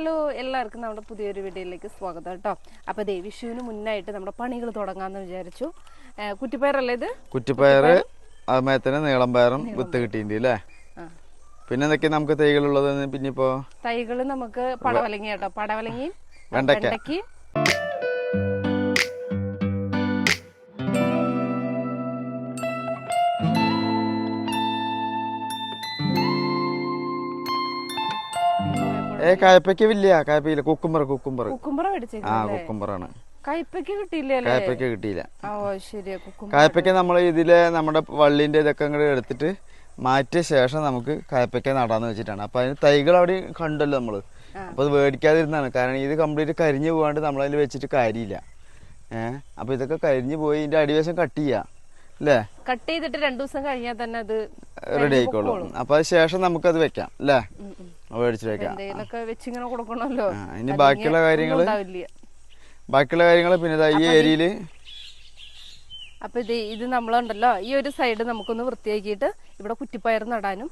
Hello എല്ലാവർക്കും നമ്മുടെ പുതിയൊരു വീഡിയോയിലേക്ക് സ്വാഗതം കേട്ടോ. അപ്പോൾ ദേ വിഷുവിന് മുന്നായിട്ട് നമ്മുടെ പണികൾ തുടങ്ങാമെന്ന് വിചാരിച്ചു. കുറ്റിപ്പയറല്ലേ ഇത്? കുറ്റിപ്പയർ അതുമായി തന്നെ നീളം പയറും വിത്ത് കിട്ടിയിട്ടുണ്ട് അല്ലേ പിന്നെ എന്തൊക്കെയാ നമുക്ക് തൈകളുള്ളത്? പിന്നെ ഇപ്പോ തൈകൾ നമുക്ക് പടവലങ്ങി കേട്ടോ. പടവലങ്ങി വെണ്ടയ്ക്ക. ഏ കായപ്പയ്ക്ക് ഇല്ല. കുക്കുംബർ കുക്കുംബർ കുക്കുംബർ കുക്കുമ്പറ ആ കുക്കുംബറാണ് കയ്പയ്ക്ക് കിട്ടിയില്ലേ കായപ്പയ്ക്ക് കിട്ടിയില്ല. ഓ ശരി കായപ്പയ്ക്ക് നമ്മൾ ഇതിലെ നമ്മുടെ വള്ളിന്റെ ഇതൊക്കെ ഇങ്ങോട്ട് എടുത്തിട്ട് മാറ്റിയ ശേഷം നമുക്ക് കയപ്പയ്ക്ക നടാന്ന് വെച്ചിട്ടാണ്. അപ്പൊ അതിന് തൈകൾ അവിടെ കണ്ടല്ലോ നമ്മൾ. അപ്പൊ അത് മേടിക്കാതിരുന്നാണ് കാരണം ഇത് കംപ്ലീറ്റ് കരിഞ്ഞു പോകാണ്ട് നമ്മളതിൽ വെച്ചിട്ട് കാര്യമില്ല. ഏഹ് അപ്പൊ ഇതൊക്കെ കരിഞ്ഞു പോയി ഇതിന്റെ അടിവശം കട്ട് ചെയ്യാം. അല്ലേ? കട്ട് ചെയ്തിട്ട് രണ്ടു ദിവസം കഴിഞ്ഞാൽ തന്നെ അത് റെഡി ആയിക്കോളും. അപ്പൊ അത് ശേഷം നമുക്കത് വെക്കാം. അല്ലേ? ഉം, ഉം. മേടിച്ചിട്ട് എന്തെങ്കിലുമൊക്കെ വെച്ചിങ്ങനെ കൊടുക്കണമല്ലോ. ഇനി ബാക്കിയുള്ള ഉണ്ടാവില്ല. ബാക്കിയുള്ള കാര്യങ്ങൾ പിന്നെ ഈ ഏരിയയിൽ അപ്പൊ ഇത് ഇത് നമ്മളുണ്ടല്ലോ. ഈ ഒരു സൈഡ് നമുക്കൊന്ന് വൃത്തിയാക്കിയിട്ട് ഇവിടെ കുറ്റിപ്പയർ നടാനും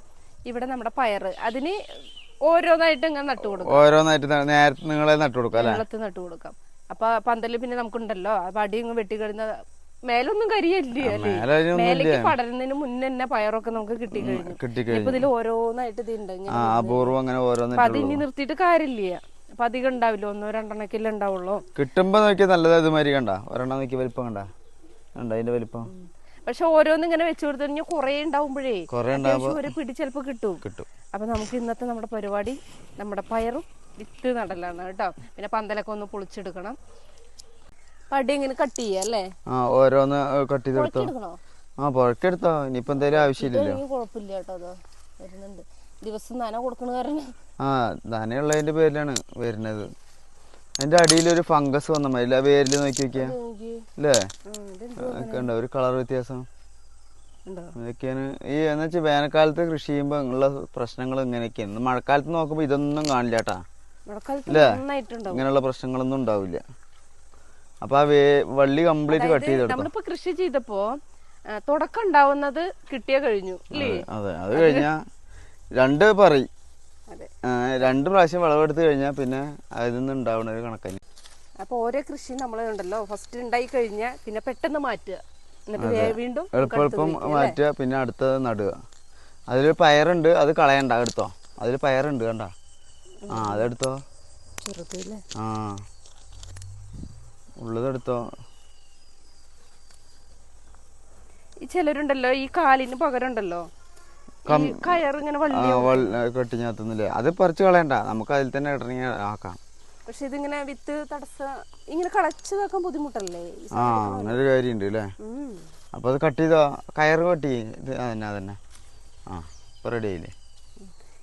ഇവിടെ നമ്മുടെ പയർ. അതിന് ഓരോന്നായിട്ട് ഇങ്ങനെ നട്ടു കൊടുക്കാം. ഓരോന്നായിട്ട് നേരത്തെ നിങ്ങളെ നട്ടു കൊടുക്കാം നട്ടു കൊടുക്കാം. അപ്പൊ പന്തൽ പിന്നെ നമുക്കുണ്ടല്ലോ. അപ്പൊ അടി ഇങ്ങ് വെട്ടി കഴിഞ്ഞ മേലൊന്നും കരിയല്ലേ അല്ലേ? മേലേക്ക് പടരുന്നതിന് മുന്നേ തന്നെ പയറൊക്കെ നമുക്ക് കിട്ടി കഴിഞ്ഞു. ഇപ്പൊ ഇതിൽ ഓരോന്നായിട്ട് ഇത് ഉണ്ട് അപൂർവം അങ്ങനെ അപ്പൊ നിർത്തിയിട്ട് കാര്യമില്ല. അപ്പൊ അധികം ഉണ്ടാവില്ല. ഒന്നോ രണ്ടെണ്ണക്കില്ല ഉണ്ടാവുള്ളൂ. കിട്ടുമ്പോ നോക്കിയാൽ നല്ലത് ഇതുമാതിരി കണ്ട. ഒരെണ്ണം നോക്കി വലിപ്പം കണ്ട. കണ്ട അതിന്റെ വലിപ്പം. പക്ഷെ ഓരോന്ന് ഇങ്ങനെ വെച്ചു കൊടുത്തു കഴിഞ്ഞാൽ കുറെ ഉണ്ടാവുമ്പോഴേ ഒരു പിടി ചിലപ്പോ കിട്ടും. കിട്ടും. അപ്പൊ നമുക്ക് ഇന്നത്തെ നമ്മുടെ പരിപാടി നമ്മുടെ പയറും വിത്ത് നടലാണ് കേട്ടോ. പിന്നെ പന്തലൊക്കെ ഒന്ന് പൊളിച്ചെടുക്കണം. പടി ഇങ്ങനെ കട്ട് ആ ഓരോന്ന് കട്ട് ചെയ്തെടുത്തോ ആ പുഴക്കെടുത്തോ ഇനിയിപ്പോ എന്തായാലും ആവശ്യമില്ലല്ലോ. കുഴപ്പമില്ല കേട്ടോ അതോ. വരുന്നുണ്ട്. ദിവസം നന കൊടുക്കണ കാരണം. ആ ധനയുള്ളതിന്റെ പേരിലാണ് വരുന്നത്. അതിന്റെ അടിയിൽ ഒരു ഫംഗസ് വന്ന മതി ആ വേരിൽ നോക്കി നോക്കിയാ. അല്ലേ ഉണ്ടോ ഒരു കളർ വ്യത്യാസം. ഇതൊക്കെയാണ് ഈ എന്ന് വെച്ചാൽ വേനൽക്കാലത്ത് കൃഷി ചെയ്യുമ്പോൾ ഉള്ള പ്രശ്നങ്ങൾ ഇങ്ങനെയൊക്കെയാണ് മഴക്കാലത്ത് നോക്കുമ്പോൾ ഇതൊന്നും കാണില്ല കേട്ടാ? നന്നായിട്ടുണ്ടാവും. ഇങ്ങനെയുള്ള പ്രശ്നങ്ങളൊന്നും ഉണ്ടാവില്ല. അപ്പൊ ആ വേ വള്ളി കംപ്ലീറ്റ് കട്ട് ചെയ്ത് നമ്മളിപ്പോ കൃഷി ചെയ്തപ്പോ തുടക്കം ഉണ്ടാവുന്നത് കിട്ടിയ കഴിഞ്ഞു അതെ അത്. കഴിഞ്ഞാ രണ്ട് പറി. രണ്ട് പ്രാവശ്യം വിളവെടുത്ത് കഴിഞ്ഞാൽ പിന്നെ അതിൽ നിന്ന് ഉണ്ടാവുന്ന ഒരു കണക്കന്നെ. അപ്പൊ ഓരോ കൃഷി നമ്മൾ ഉണ്ടല്ലോ. ഫസ്റ്റ് ഉണ്ടായി കഴിഞ്ഞാൽ പിന്നെ പെട്ടെന്ന് മാറ്റുക. എന്നിട്ട് വീണ്ടും എളുപ്പം മാറ്റുക പിന്നെ അടുത്തത് നടുക. അതിൽ പയറുണ്ട് അത് കളയണ്ട എടുത്തോ. അതിൽ പയറുണ്ട് കണ്ട. ആ അതെടുത്തോ. ആ. ഉള്ളതെടുത്തോ. ഈ ചിലരുണ്ടല്ലോ ഈ കാലിന് പകരമുണ്ടല്ലോ വള്ള കെട്ടിഞ്ഞാത്തുന്നില്ലേ അത് പറിച്ചു കളയണ്ട. നമുക്ക് അതിൽ തന്നെ ഇടണി ആക്കാം. പക്ഷെ ഇതിങ്ങനെ വിത്ത് തടസ്സ ഇങ്ങനെ കളച്ചതാക്കാൻ ബുദ്ധിമുട്ടല്ലേ? ആ അങ്ങനെ ഒരു കാര്യമുണ്ട് അല്ലേ അപ്പൊ അത് കട്ട് ചെയ്തോ? കയറ് കട്ടി അതന്നെ അതന്നെ ആ ഇപ്പൊ റെഡി ആയില്ലേ?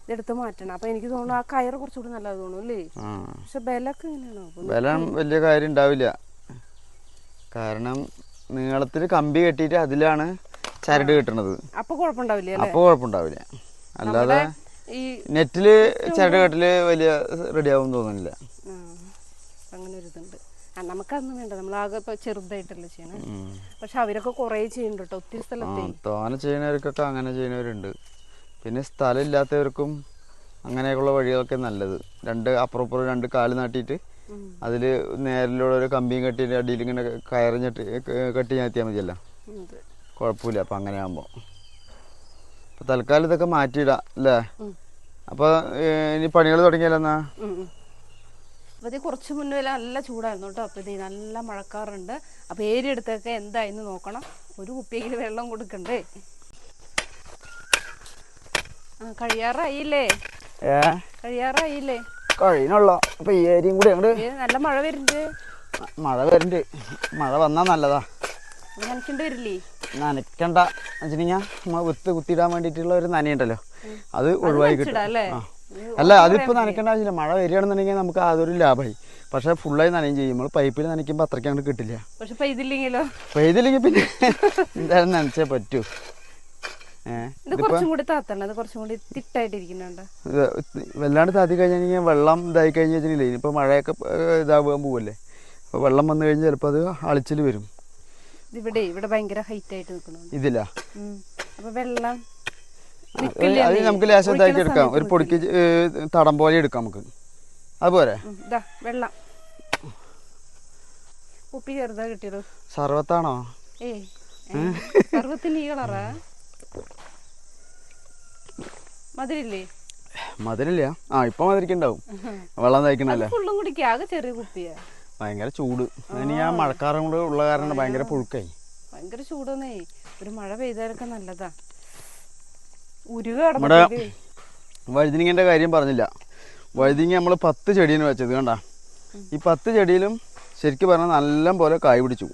ഇതെടുത്ത് മാറ്റണം. അപ്പൊ എനിക്ക് തോന്നുന്നു ആ കയർ കുറച്ചുകൂടി നല്ലത് തോന്നുന്നു അല്ലേ? പക്ഷെ ബലൊക്കെ എങ്ങനെയാണോ? ബലം വലിയ കാര്യം ഉണ്ടാവില്ല. കാരണം നീളത്തിൽ കമ്പി കെട്ടിയിട്ട് അതിലാണ് ചരട് കെട്ടണത്. അപ്പൊ കുഴപ്പമുണ്ടാവില്ല അപ്പോൾ കുഴപ്പമുണ്ടാവില്ല അല്ലാതെ ഈ നെറ്റിൽ ചരട് കെട്ടൽ വലിയ റെഡി ആവും തോന്നുന്നില്ല. അങ്ങനെ ഒരു ഇതുണ്ട്. നമുക്കതൊന്നും വേണ്ട. നമ്മളാകെ ഇപ്പൊ ചെറുതായിട്ടല്ലേ ചെയ്യണേ. പക്ഷെ അവരൊക്കെ കുറേ ചെയ്യുന്നുണ്ട് കേട്ടോ ഒത്തിരി സ്ഥലത്ത്. തോനെ ചെയ്യുന്നവർക്കൊക്കെ അങ്ങനെ ചെയ്യുന്നവരുണ്ട്. പിന്നെ സ്ഥലം ഇല്ലാത്തവർക്കും അങ്ങനെയൊക്കെയുള്ള വഴികളൊക്കെ നല്ലത്. രണ്ട് അപ്പുറപ്പുറം രണ്ട് കാൽ നാട്ടിയിട്ട്. അതിൽ നേരിലൂടെ ഒരു കമ്പിയും കെട്ടിയിട്ട് അടിയിൽ ഇങ്ങനെ കയറിഞ്ഞിട്ട് കെട്ടി ഞാത്തിയാൽ മതിയല്ലോ. കുഴപ്പമില്ല അപ്പം അങ്ങനെ ആകുമ്പോൾ അപ്പം തൽക്കാലം ഇതൊക്കെ മാറ്റിയിടാം അല്ലേ. അപ്പോൾ ഇനി പണികൾ തുടങ്ങിയാലോ എന്നാ. ഇത് കുറച്ച് മുന്നേ നല്ല ചൂടായിരുന്നു കേട്ടോ. അപ്പൊ ഇത് നല്ല മഴക്കാറുണ്ട്. അപ്പൊ ഏരി എടുത്തൊക്കെ എന്തായെന്ന് നോക്കണം. ഒരു കുപ്പിയെങ്കിലും വെള്ളം കൊടുക്കണ്ടേ? ആ കഴിയാറായില്ലേ? കഴിയാറായില്ലേ? കഴിയണുള്ള അപ്പൊ ഈ ഏരിയയും കൂടി അങ്ങോട്ട് ഏ, നല്ല മഴ വരുന്നുണ്ട്. മഴ വരുന്നുണ്ട്. മഴ വന്നാ നല്ലതാ. നനയ്ക്കണ്ട വെച്ചിട്ടുണ്ടെങ്കിൽ നമ്മൾ വിത്ത് കുത്തിയിടാൻ വേണ്ടിട്ടുള്ള ഒരു നനയുണ്ടല്ലോ. അത് ഒഴിവായി കിട്ടും. അല്ലേ? അതിപ്പോ നനയ്ക്കേണ്ട ആവശ്യമില്ല. മഴ വരികയാണെന്നുണ്ടെങ്കിൽ നമുക്ക് അതൊരു ലാഭമായി. പക്ഷെ ഫുള്ളായി നനയും ചെയ്യും. നമ്മൾ പൈപ്പിൽ നനയ്ക്കുമ്പോൾ അത്രയ്ക്ക് അങ്ങോട്ട് കിട്ടില്ല. പെയ്തില്ലെങ്കിൽ പിന്നെ എന്തായാലും നനച്ചേ പറ്റൂ. ഇത് കുറച്ചും കൂടി താത്തണം. ഇത് കുറച്ചും കൂടി തിട്ടായിട്ടിരിക്കുന്നുണ്ട്. വല്ലാണ്ട് താത്തി കഴിഞ്ഞാൽ വെള്ളം ഇതായി കഴിഞ്ഞാൽ വെച്ചിട്ടില്ലേ? ഇനിയിപ്പോൾ മഴയൊക്കെ ഇതാവാൻ പോവല്ലേ? അപ്പോൾ വെള്ളം വന്നു കഴിഞ്ഞാൽ ചിലപ്പോൾ അത് അളിച്ചിൽ വരും. ഇവിടെ ഇവിടെ ഭയങ്കര ഹൈറ്റ് ആയിട്ട് നിൽക്കുന്നു ഇതില്ല അപ്പൊ വെള്ളം അത് നമുക്ക് ലേശം ഇതാക്കി എടുക്കാം. ഒരു പൊടിക്ക് തടം പോലെ എടുക്കാം നമുക്ക്. അതുപോലെ ഉം, ഇതാ വെള്ളം. ഉപ്പി ചെറുതാ കിട്ടിയത്. സർവത്താണോ? ഏ സർവത്തിന് ഈ കളറാ. മധുരില്ലേ? മധുരില്ല. ആ ഇപ്പൊ മധുരിക്കുണ്ടാവും. വെള്ളം തയ്ക്കണല്ലേ ഫുള്ളും കുടിക്കുക ആകെ ചെറിയ കുപ്പിയാ. ഭയങ്കര ചൂട്. ഇനി ആ മഴക്കാലം കൂടെ ഉള്ള കാരണം ഭയങ്കര പുഴുക്കായി. ഭയങ്കര ചൂടൊന്നേ. ഒരു മഴ പെയ്താലൊക്കെ നല്ലതാ. നമ്മുടെ കിടന്നിട്ട് വഴുതിനിങ്ങന്റെ കാര്യം പറഞ്ഞില്ല. വഴുതിങ്ങ നമ്മൾ പത്ത് ചെടിയാണ് വെച്ചത് കണ്ട? ഈ പത്ത് ചെടിയിലും ശരിക്കും പറഞ്ഞാൽ നല്ല പോലെ കായ് പിടിച്ചു.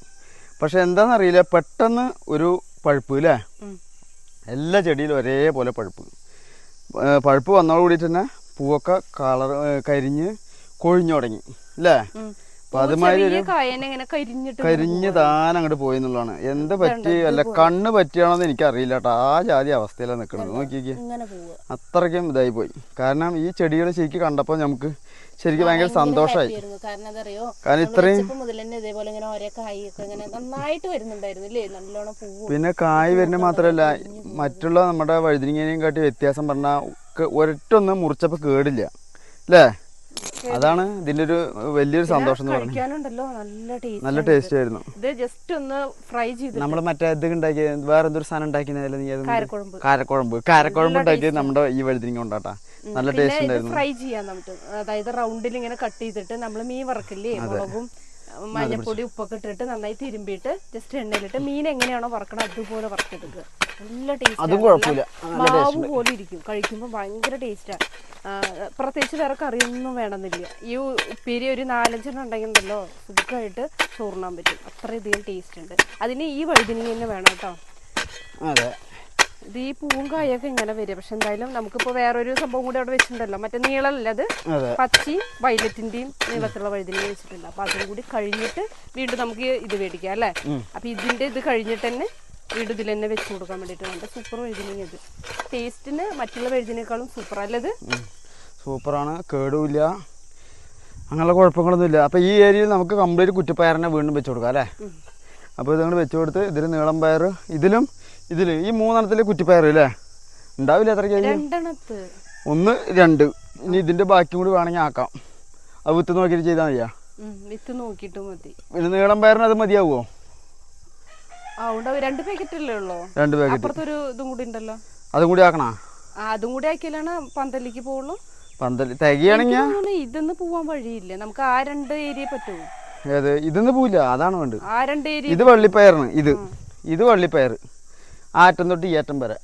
പക്ഷെ എന്താണെന്നറിയില്ല പെട്ടെന്ന് ഒരു പഴുപ്പ് അല്ലേ എല്ലാ ചെടിയിലും ഒരേപോലെ പഴുപ്പ്. പഴുപ്പ് വന്നോട് കൂടിയിട്ട് തന്നെ പൂവൊക്കെ കളർ കരിഞ്ഞ് കൊഴിഞ്ഞു തുടങ്ങി അല്ലേ. അപ്പൊ അതുമാതിരി കരിഞ്ഞ് താൻ അങ്ങോട്ട് പോയി എന്നുള്ളതാണ് എന്ത് പറ്റി? അല്ല കണ്ണ് പറ്റിയാണോന്ന് എനിക്കറിയില്ല കേട്ടോ. ആ ജാതി അവസ്ഥയിലാണ് നിൽക്കുന്നത് നോക്കിക്കേ. അത്രയ്ക്കും ഇതായി പോയി. കാരണം ഈ ചെടികൾ ശരിക്കും കണ്ടപ്പോൾ നമുക്ക് ശരിക്കും ഭയങ്കര സന്തോഷമായി കാരണം ഇത്രയും പിന്നെ കായ് വരുന്ന മാത്രല്ല മറ്റുള്ള നമ്മുടെ വഴുതിരിങ്ങനെയും കാട്ടി വ്യത്യാസം പറഞ്ഞാൽ ഒരൊറ്റൊന്നും മുറിച്ചപ്പോൾ കേടില്ല. അല്ലേ? അതാണ് ഇതിന്റെ ഒരു വലിയൊരു സന്തോഷം എന്ന് പറയുന്നത്. കഴിക്കാനുണ്ടല്ലോ. നല്ല ടേസ്റ്റ് നല്ല ടേസ്റ്റ് ആയിരുന്നു ഇത്. ജസ്റ്റ് ഒന്ന് ഫ്രൈ ചെയ്ത് നമ്മൾ മറ്റേ ഇത് ഉണ്ടാക്കിയ വേറെ എന്തൊരു സാധനം ഉണ്ടാക്കിയതല്ലേ നീ കാരക്കുഴമ്പ്. കാരക്കുഴമ്പ്. കാരക്കുഴമ്പ് ഉണ്ടാക്കിയത് നമ്മുടെ ഈ വഴുതിരിങ്ങ കൊണ്ടാട്ടാ. നല്ല ടേസ്റ്റ് ഉണ്ടായിരുന്നു. ഫ്രൈ ചെയ്യാൻ നമുക്ക്. അതായത് റൗണ്ടിൽ ഇങ്ങനെ കട്ട് ചെയ്തിട്ട് നമ്മൾ മീൻ വറക്കില്ലേ? മുളകും മഞ്ഞപ്പൊടി ഉപ്പൊക്കെ ഇട്ടിട്ട് നന്നായി തിരുമ്പിയിട്ട് ജസ്റ്റ് എണ്ണയിലിട്ട് മീൻ എങ്ങനെയാണോ വറക്കണം അതുപോലെ വറുത്തെടുക്കുക. നല്ല ടേസ്റ്റ് മാവ് പോലെ ഇരിക്കും. കഴിക്കുമ്പോൾ ഭയങ്കര ടേസ്റ്റാ പ്രത്യേകിച്ച് വേറെ കറിയൊന്നും വേണമെന്നില്ല. ഈ ഉപ്പേരി ഒരു നാലഞ്ചെണ്ണം ഉണ്ടെങ്കിലുണ്ടല്ലോ സുഖമായിട്ട് ചോറിനാൻ പറ്റും. അത്രയധികം ടേസ്റ്റ് ഉണ്ട്. അതിന് ഈ വഴുതിനി തന്നെ വേണം കേട്ടോ. അതെ. ഇത് ഈ പൂവും കായൊക്കെ ഇങ്ങനെ വരിക പക്ഷെ എന്തായാലും നമുക്കിപ്പോ വേറൊരു സംഭവം കൂടി അവിടെ വെച്ചിട്ടുണ്ടല്ലോ. മറ്റേ നീളമല്ലത് അത്? വൈലറ്റിന്റെയും നീളത്തിലുള്ള വഴുതിനി വെച്ചിട്ടുണ്ട്. അപ്പൊ അതും കൂടി കഴിഞ്ഞിട്ട് വീണ്ടും നമുക്ക് ഇത് മേടിക്കാം അല്ലേ? അപ്പൊ ഇതിന്റെ ഇത് കഴിഞ്ഞിട്ട് തന്നെ വീണ്ടും ഇതിൽ തന്നെ വെച്ച് കൊടുക്കാൻ വേണ്ടിയിട്ടുണ്ട് സൂപ്പർ വഴുതിനി ഇത്. ടേസ്റ്റിന് മറ്റുള്ള വഴുതിനേക്കാളും സൂപ്പർ അല്ലത് സൂപ്പറാണ്. കേടുമില്ല അങ്ങനെയുള്ള കുഴപ്പങ്ങളൊന്നും ഇല്ല അപ്പോൾ ഈ ഏരിയയിൽ നമുക്ക് കംപ്ലീറ്റ് കുറ്റിപ്പയറിനെ വീണ്ടും വെച്ച് കൊടുക്കാം അല്ലേ? അപ്പോൾ ഇതങ്ങോട്ട് വെച്ച് കൊടുത്ത് ഇതിൽ നീളം പയർ ഇതിലും ഇതിൽ ഈ മൂന്നെണ്ണത്തിൽ കുറ്റിപ്പയർ അല്ലേ ഉണ്ടാവില്ല എത്ര രണ്ടെണ്ണത്ത്. ഒന്ന് രണ്ട്. ഇനി ഇതിന്റെ ബാക്കി കൂടി വേണമെങ്കിൽ ആക്കാം. അത് വിത്ത് നോക്കിയിട്ട് ചെയ്താൽ മതിയാ? വിത്ത് നോക്കിയിട്ട് മതി. പിന്നെ നീളം പയറിന് അത് മതിയാവോ? രണ്ട് പാക്കറ്റ് അല്ലേ ഉള്ളൂ? രണ്ട് പാക്കറ്റ് അപ്പുറത്തൊരു ഇതും കൂടി ഉണ്ടല്ലോ. അതും കൂടി ആക്കണോ? അതും കൂടി ആക്കിയാലാണ് പന്തലിക്ക് പോവുള്ളൂ. പന്തലി തികയാണെങ്കിൽ ഇതൊന്ന് പോവാൻ വഴിയില്ല. നമുക്ക് ആ രണ്ട് ഏരിയ പറ്റുമോ ഏത്? ഇതൊന്നും പോവില്ല. അതാണ് വേണ്ടത്. ആ രണ്ട് ഏരിയ ഇത് വള്ളിപ്പയറാണ് ഇത്. ഇത് വള്ളിപ്പയർ ആറ്റം തൊട്ട് ഈ അറ്റം വരെ.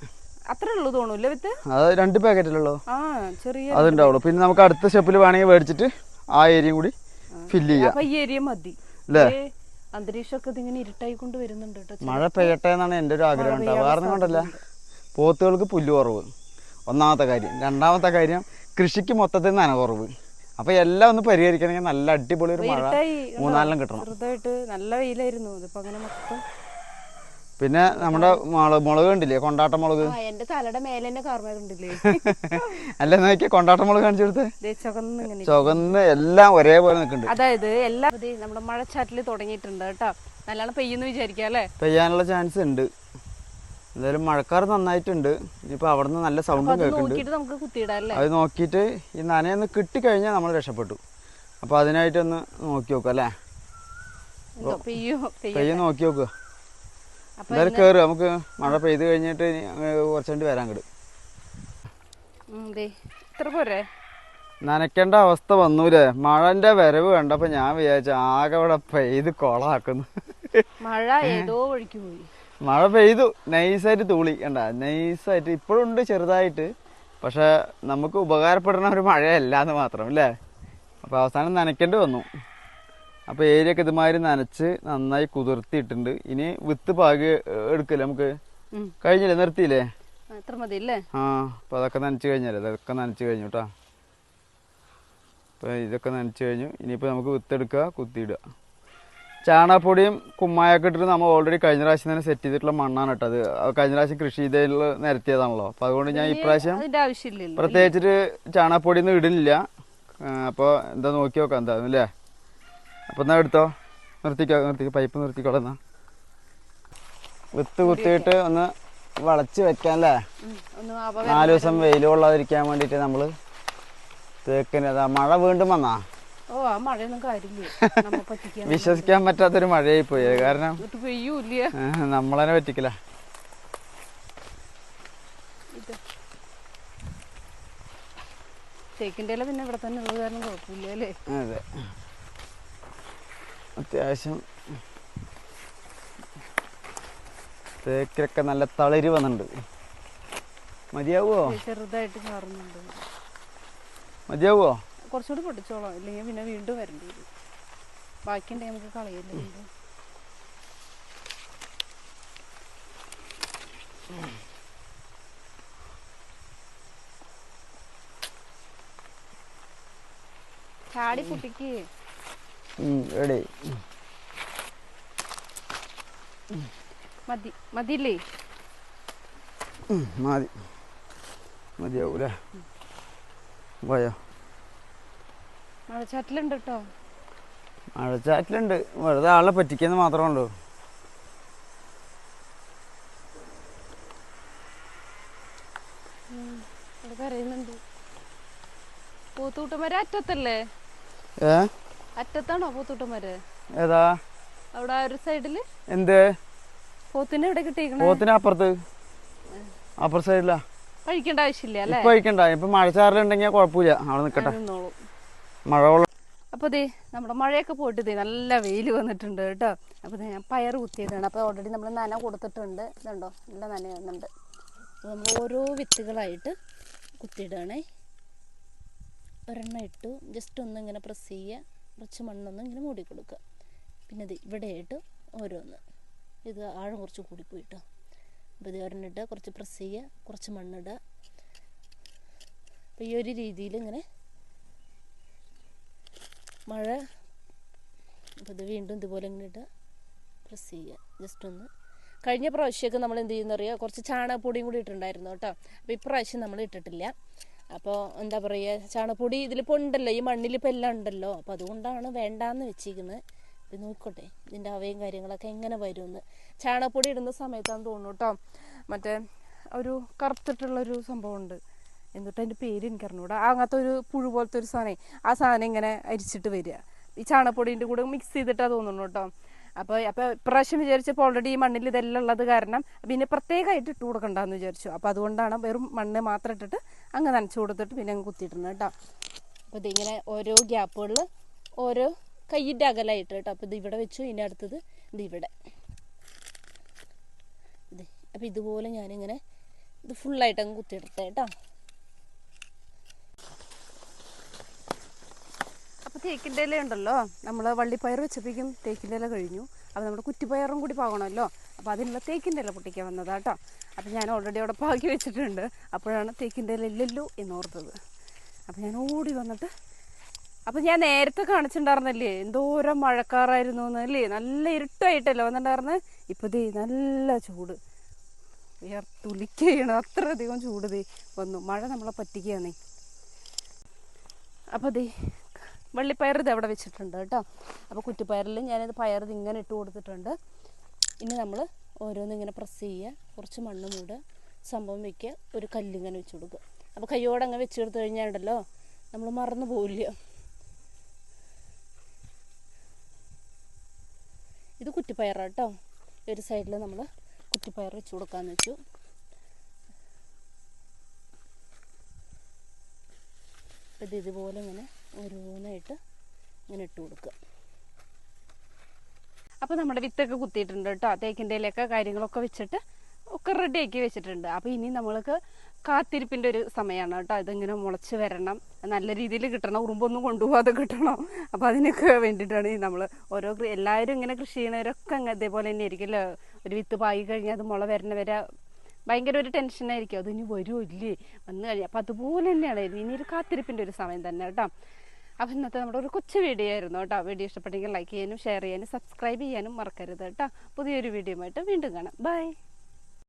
അത്രേ ഉള്ളൂ തോന്നൂല്ലേ വിത്ത്? അത് രണ്ട് പാക്കറ്റിലുള്ളൂ. ചെറിയ അതുണ്ടാവുള്ളൂ പിന്നെ നമുക്ക് അടുത്ത സ്റ്റെപ്പിൽ വേണമെങ്കിൽ മേടിച്ചിട്ട് ആ ഏരിയ കൂടി ഫില്ല് ചെയ്യാം. അപ്പൊ ഈ ഏരിയ മതി. അല്ലേ? ഏ, അന്തരീക്ഷമൊക്കെ ഇതിങ്ങനെ ഇരുട്ടായിക്കൊണ്ട് വരുന്നുണ്ട് കേട്ടോ മഴ പെയ്യട്ടെ എന്നാണ് എന്റെ ഒരു ആഗ്രഹം ഉണ്ടാവുക. കാരണം കൊണ്ടല്ല. പോത്തുകൾക്ക് പുല്ല് കുറവ്. ഒന്നാമത്തെ കാര്യം. രണ്ടാമത്തെ കാര്യം കൃഷിക്ക് മൊത്തത്തിൽ നന കുറവ് അപ്പോൾ എല്ലാം ഒന്ന് പരിഹരിക്കണമെങ്കിൽ നല്ല അടിപൊളി ഒരു മഴ മൂന്നാലെല്ലാം കിട്ടണം. ചെറുതായിട്ട് നല്ല വെയിലായിരുന്നു. ഇതിപ്പോ അങ്ങനെ മൊത്തം പിന്നെ നമ്മുടെ മുളക് മുളക് കണ്ടില്ലേ? കൊണ്ടാട്ട മുളക്? എന്റെ തലയുടെ മേലെ അല്ല നോക്കിയ കൊണ്ടാട്ട മുളക് കാണിച്ചു കൊടുത്തേ. ദേ ചുവന്ന് എല്ലാം ഒരേപോലെ നിൽക്കുന്നുണ്ട്. അതായത് എല്ലാ നമ്മുടെ മഴച്ചാറ്റിൽ തുടങ്ങിയിട്ടുണ്ട് കേട്ടോ. നല്ലോണം പെയ്യുന്നു വിചാരിക്കാം അല്ലേ? പെയ്യാനുള്ള ചാൻസ് ഉണ്ട്. എന്തായാലും മഴക്കാർ നന്നായിട്ടുണ്ട്. ഇനിയിപ്പോൾ അവിടെ നിന്ന് നല്ല സൗണ്ട് കേൾക്കുന്നുണ്ട്. അത് നോക്കിയിട്ട് ഈ നനയൊന്ന് കിട്ടിക്കഴിഞ്ഞാൽ നമ്മൾ രക്ഷപ്പെട്ടു. അപ്പോൾ അതിനായിട്ടൊന്ന് നോക്കി നോക്കുക അല്ലേ? പെയ്യോ നോക്കി നോക്കുക എന്തായാലും കയറും നമുക്ക് മഴ പെയ്ത് കഴിഞ്ഞിട്ട് കുറച്ചുകൊണ്ട് വരാൻ കിട്ടും ഇത്ര പോരെ? നനയ്ക്കേണ്ട അവസ്ഥ വന്നൂലേ? മഴന്റെ വരവ് കണ്ടപ്പോ ഞാൻ വിചാരിച്ച ആകെ ഇവിടെ പെയ്ത് കൊളാക്കുന്നു. മഴ ഏതോ വഴിക്ക് പോയി. മഴ പെയ്തു. നൈസായിട്ട് തൂളി കണ്ട? നൈസായിട്ട് ഇപ്പോഴും ഉണ്ട് ചെറുതായിട്ട്. പക്ഷെ നമുക്ക് ഉപകാരപ്പെടുന്ന ഒരു മഴയല്ല എന്ന് മാത്രം അല്ലേ? അപ്പൊ അവസാനം നനയ്ക്കേണ്ടി വന്നു. അപ്പോൾ ഏരിയൊക്കെ ഇതുമാതിരി നനച്ച് നന്നായി കുതിർത്തിയിട്ടുണ്ട്. ഇനി വിത്ത് പാകി എടുക്കില്ല നമുക്ക്? കഴിഞ്ഞല്ലേ? നിർത്തിയില്ലേ? ആ, ഇത്ര ആ അപ്പോൾ അതൊക്കെ നനച്ച് കഴിഞ്ഞല്ലേ അതൊക്കെ നനച്ച് കഴിഞ്ഞു കേട്ടോ അപ്പോൾ ഇതൊക്കെ നനച്ച് കഴിഞ്ഞു. ഇനിയിപ്പോൾ നമുക്ക് വിത്തെടുക്കുക കുത്തിയിടുക. ചാണകപ്പൊടിയും കുമ്മായൊക്കെ ഇട്ടിട്ട് നമ്മൾ ഓൾറെഡി കഴിഞ്ഞ പ്രാവശ്യം തന്നെ സെറ്റ് ചെയ്തിട്ടുള്ള മണ്ണാണ് കേട്ടോ അത്. കഴിഞ്ഞ പ്രാവശ്യം കൃഷി ചെയ്തതിൽ നിരത്തിയതാണല്ലോ. അപ്പോൾ അതുകൊണ്ട് ഞാൻ ഇപ്രാവശ്യം പ്രത്യേകിച്ചിട്ട് ചാണകപ്പൊടിയൊന്നും ഇടില്ല അപ്പോൾ എന്താ നോക്കി നോക്കാം എന്താ അല്ലേ? അപ്പോൾ എന്നാ എടുത്തോ? നിർത്തിക്കോ നിർത്തിക്കോ പൈപ്പ് നിർത്തി എന്നാ. വിത്ത് കുത്തിയിട്ട് ഒന്ന് വളച്ച് വെക്കാം അല്ലേ നാല് ദിവസം വെയിൽ കൊള്ളാതിരിക്കാൻ വേണ്ടിയിട്ട് നമ്മൾ തേക്കിനതാ മഴ വീണ്ടും വന്നാ? ഓ ആ മഴയൊന്നും കാര്യമില്ല. നമ്മ പറ്റിക്കാൻ വിശ്വസിക്കാൻ പറ്റാത്തൊരു മഴയായി പോയി കാരണം നമ്മളതിനെ പറ്റിക്കില്ല. തേക്കിന്റെ പിന്നെ ഇവിടെ തന്നെ ഉള്ളത് കാരണം കുഴപ്പമില്ല അല്ലേ? അതെ. അത്യാവശ്യം തേക്കിലൊക്കെ നല്ല തളിര് വന്നിട്ടുണ്ട്. മതിയാവോ? ചെറുതായിട്ട് ചാറുന്നുണ്ട് മതിയാവോ? കുറച്ചുകൂടി പൊട്ടിച്ചോളാം. ഇല്ലെങ്കിൽ പിന്നെ വീണ്ടും വരേണ്ടി വരും. ബാക്കിയുണ്ടെങ്കിൽ നമുക്ക് കളയല്ലേ വീണ്ടും ചാടി പൊട്ടിക്ക്. എടേ. മതി മതിയില്ലേ? മതി. മതിയാവൂലേ? പോയോ? മഴച്ചാറ്റിലുണ്ട്? കേട്ടോ മഴച്ചാറ്റിലുണ്ട്. വെറുതെ ആളെ പറ്റിക്കുന്ന മാത്രമേ ഉള്ളൂ. പറയുന്നുണ്ട് കരയുന്നുണ്ട്. പൂത്തൂട്ടമര അറ്റത്തല്ലേ? ഏ? അറ്റത്താണോ പൂത്തൂട്ടമര ഏതാ? അവിടെ ഒരു സൈഡിൽ? എന്ത്? പോത്തിനെ എവിടെ കിട്ടിയിരിക്കണേ? പോത്തിന് അപ്പുറത്ത്. അപ്പുറ സൈഡിലാ. കഴിക്കേണ്ട ആവശ്യമില്ല അല്ലേ? ഇപ്പൊ കഴിക്കണ്ട. ഇപ്പൊ മഴച്ചാറിലുണ്ടെങ്കിൽ കുഴപ്പമില്ല. അവിടെ നിക്കട്ടെ. മഴ അപ്പോൾ ദേ നമ്മുടെ മഴയൊക്കെ പോയിട്ട് ദേ നല്ല വെയിൽ വന്നിട്ടുണ്ട് കേട്ടോ. അപ്പോൾ ഞാൻ പയർ കുത്തിയതാണ്. അപ്പോൾ ഓൾറെഡി നമ്മൾ നന കൊടുത്തിട്ടുണ്ട്. ഇതുണ്ടോ? നല്ല നന വന്നുണ്ട് അപ്പോൾ നമ്മൾ ഓരോ വിത്തുകളായിട്ട് കുത്തിയിടുകയാണേ. ഒരെണ്ണം ഇട്ടു. ജസ്റ്റ് ഒന്ന് ഇങ്ങനെ പ്രസ് ചെയ്യുക. കുറച്ച് മണ്ണൊന്നും ഇങ്ങനെ മൂടി കൊടുക്കുക. പിന്നെ ഇത് ഇവിടെയായിട്ട് ഓരോന്ന്. ഇത് ആഴം കുറച്ച് കൂടിപ്പോയിട്ടോ അപ്പോൾ ഇത് ഒരെണ്ണിട്ട് കുറച്ച് പ്രസ് ചെയ്യുക കുറച്ച് മണ്ണിടുക അപ്പോൾ ഈ ഒരു രീതിയിൽ ഇങ്ങനെ മഴ അപ്പോൾ ഇത് വീണ്ടും ഇതുപോലെ ഇങ്ങനെ ഇട്ട് പ്രസ് ചെയ്യുക. ജസ്റ്റ് ഒന്ന്. കഴിഞ്ഞ പ്രാവശ്യമൊക്കെ നമ്മൾ എന്ത് ചെയ്യുന്ന അറിയാം കുറച്ച് ചാണകപ്പൊടിയും കൂടി ഇട്ടിട്ടുണ്ടായിരുന്നു കേട്ടോ. അപ്പോൾ ഇപ്രാവശ്യം നമ്മൾ ഇട്ടിട്ടില്ല. അപ്പോൾ എന്താ പറയുക ചാണകപ്പൊടി ഇതിലിപ്പോൾ ഉണ്ടല്ലോ ഈ മണ്ണിലിപ്പോൾ എല്ലാം ഉണ്ടല്ലോ. അപ്പോൾ അതുകൊണ്ടാണ് വേണ്ടാന്ന് വെച്ചിരിക്കുന്നത് ഇത് നോക്കട്ടെ ഇതിന്റെ അവയും കാര്യങ്ങളൊക്കെ എങ്ങനെ വരുമെന്ന് ചാണകപ്പൊടി ഇടുന്ന സമയത്താന്ന് തോന്നുന്നു കേട്ടോ മറ്റേ ഒരു കറുത്തിട്ടുള്ളൊരു സംഭവമുണ്ട്. എന്നിട്ട് അതിന്റെ പേര് എനിക്ക് അറിഞ്ഞൂടാ അങ്ങനത്തെ ഒരു പുഴു പോലത്തെ ഒരു സാധനം ആ സാധനം ഇങ്ങനെ അരിച്ചിട്ട് വരിക. ഈ ചാണകപ്പൊടിന്റെ കൂടെ മിക്സ് ചെയ്തിട്ടാണ് തോന്നുന്നു കേട്ടോ അപ്പോൾ അപ്പോൾ ഇപ്രാവശ്യം വിചാരിച്ചപ്പോൾ ഓൾറെഡി ഈ മണ്ണിൽ ഇതെല്ലാം ഉള്ളത് കാരണം പിന്നെ പ്രത്യേകമായിട്ട് ഇട്ട് കൊടുക്കണ്ടെന്ന് വിചാരിച്ചു. അപ്പോൾ അതുകൊണ്ടാണ് വെറും മണ്ണ് മാത്രം ഇട്ടിട്ട് അങ്ങ് നനച്ചു കൊടുത്തിട്ട് പിന്നെ അങ്ങ് കുത്തിയിട്ടുണ്ട് കേട്ടോ. അപ്പോൾ ഇതിങ്ങനെ ഓരോ ഗ്യാപ്പുകളിൽ ഓരോ കയ്യിന്റെ അകലായിട്ട് കേട്ടോ. അപ്പോൾ ഇത് ഇവിടെ വെച്ചു ഇനി അടുത്തത് ഇത് ഇവിടെ. ഇത് അപ്പോൾ ഇതുപോലെ ഞാനിങ്ങനെ ഇത് ഫുള്ളായിട്ട് അങ്ങ് കുത്തിയിടട്ടെ കേട്ടോ. തേക്കിന്റെ ഇല ഉണ്ടല്ലോ. നമ്മൾ വള്ളിപ്പയർ വെച്ചപ്പോഴേക്കും തേക്കിന്റെ ഇല കഴിഞ്ഞു. അപ്പോൾ നമ്മുടെ കുറ്റിപ്പയറും കൂടി പാകണമല്ലോ. അപ്പോൾ അതിനുള്ള തേക്കിന്റെ ഇല പൊട്ടിക്കാൻ വന്നതാ കേട്ടോ അപ്പോൾ ഞാൻ ഓൾറെഡി അവിടെ പാകി വെച്ചിട്ടുണ്ട്. അപ്പോഴാണ് തേക്കിന്റെ ഇല ഇല്ലല്ലോ എന്നോർത്തത്. അപ്പോൾ ഞാൻ ഓടി വന്നിട്ട് അപ്പോൾ ഞാൻ നേരത്തെ കാണിച്ചിട്ടുണ്ടായിരുന്നല്ലേ? എന്തോരം മഴക്കാറായിരുന്നു എന്നല്ലേ നല്ല ഇരുട്ടായിട്ടല്ലേ വന്നിട്ടുണ്ടായിരുന്നത് ഇപ്പോൾ ദേ നല്ല ചൂട്. വിയർത്തുലിക്കുകയാണ്. അത്രയധികം ചൂട് ദേ വന്നു. മഴ നമ്മളെ പറ്റിക്കുകയാണേ. അപ്പോൾ ദേ വള്ളിപ്പയർ ഇത് അവിടെ വെച്ചിട്ടുണ്ട് കേട്ടോ. അപ്പോൾ കുറ്റിപ്പയറിൽ ഞാനത് പയർ ഇങ്ങനെ ഇട്ട് കൊടുത്തിട്ടുണ്ട്. ഇനി നമ്മൾ ഓരോന്ന് ഇങ്ങനെ പ്രസ് ചെയ്യുക. കുറച്ച് മണ്ണ് മൂടുക. സംഭവം വയ്ക്കുക ഒരു കല്ലിങ്ങനെ വെച്ച് കൊടുക്കുക. അപ്പോൾ കയ്യോടെ അങ്ങ് വെച്ച് കൊടുത്തു കഴിഞ്ഞാൽ ഉണ്ടല്ലോ നമ്മൾ മറന്നു പോവില്ല. ഇത് കുറ്റിപ്പയറാണ് കേട്ടോ. ഒരു സൈഡിൽ നമ്മൾ കുറ്റിപ്പയർ വെച്ച് കൊടുക്കാമെന്ന് വെച്ചു. ഇത് ഇതുപോലെ ഇങ്ങനെ ഓരോന്നായിട്ട് ഇങ്ങനെ ഇട്ട് കൊടുക്കുക. അപ്പോൾ നമ്മുടെ വിത്തൊക്കെ കുത്തിയിട്ടുണ്ട് കേട്ടോ. തേക്കിന്റെ ഇലയൊക്കെ കാര്യങ്ങളൊക്കെ വെച്ചിട്ട് ഒക്കെ റെഡിയാക്കി വെച്ചിട്ടുണ്ട്. അപ്പോൾ ഇനി നമ്മൾക്ക് കാത്തിരിപ്പിന്റെ ഒരു സമയമാണ് കേട്ടോ. ഇതിങ്ങനെ മുളച്ച് വരണം. നല്ല രീതിയിൽ കിട്ടണം. ഉറുമ്പൊന്നും കൊണ്ടുപോകാതെ കിട്ടണം. അപ്പോൾ അതിനൊക്കെ വേണ്ടിയിട്ടാണ് നമ്മൾ ഓരോ എല്ലാവരും ഇങ്ങനെ കൃഷി ചെയ്യുന്നവരൊക്കെ അങ്ങ് ഇതേപോലെ തന്നെ ആയിരിക്കുമല്ലോ ഒരു വിത്ത് പായി കഴിഞ്ഞാൽ അത് മുള വരണ വരെ ഭയങ്കര ഒരു ടെൻഷനായിരിക്കും അത് ഇനി വരുമോ ഇല്ലേ? വന്നു കഴിഞ്ഞാൽ അപ്പോൾ അതുപോലെ തന്നെയാണ്. ഇനി ഒരു കാത്തിരിപ്പിന്റെ ഒരു സമയം തന്നെ കേട്ടോ. അപ്പോൾ ഇന്നത്തെ നമ്മുടെ ഒരു കൊച്ചു വീഡിയോ ആയിരുന്നു കേട്ടോ. വീഡിയോ ഇഷ്ടപ്പെട്ടെങ്കിൽ ലൈക്ക് ചെയ്യാനും ഷെയർ ചെയ്യാനും സബ്സ്ക്രൈബ് ചെയ്യാനും മറക്കരുത് കേട്ടോ. പുതിയൊരു വീഡിയോ ആയിട്ട് വീണ്ടും കാണാം. ബൈ